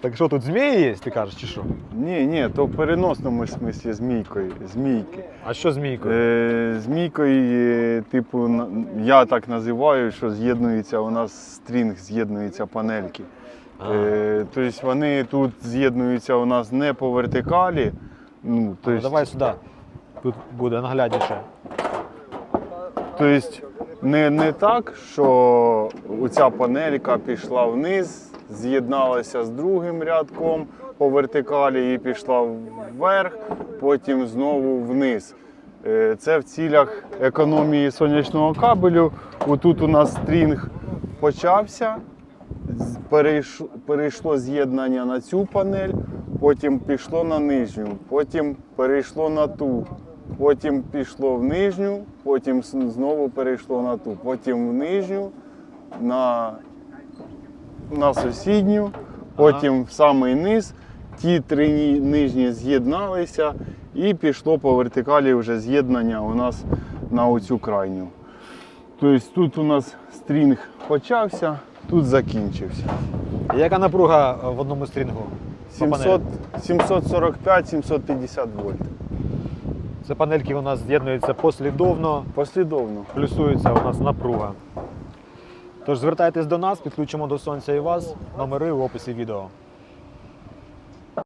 Так що тут змії є, ти кажеш, чи що? Ні, ні, то в переносному смислі змійкою, змійки. А що змійкою? Е, змійкою, е, типу, на- я так називаю, що з'єднується у нас стрінг, з'єднуються панельки. Е, тобто вони тут з'єднуються у нас не по вертикалі. Ну, Ну, тобто, давай сюди. Тут буде наглядніше. тобто не, не так, що оця панелька пішла вниз, з'єдналася з другим рядком по вертикалі і пішла вверх, потім знову вниз. Е, Це в цілях економії сонячного кабелю. Отут у нас стрінг почався, перейшло з'єднання на цю панель, потім пішло на нижню, потім перейшло на ту, потім пішло в нижню, потім знову перейшло на ту, потім в нижню, на, на сусідню, потім в самий низ. Ті три нижні з'єдналися і пішло по вертикалі вже з'єднання у нас на оцю крайню. Тобто тут у нас стрінг почався, тут закінчився. Яка напруга в одному стрінгу? По 700, панелі? 745-750 вольт. Це панельки у нас з'єднуються послідовно, Послідовно. плюсується у нас напруга. Тож звертайтесь до нас, підключимо до сонця і вас. Номери в описі відео.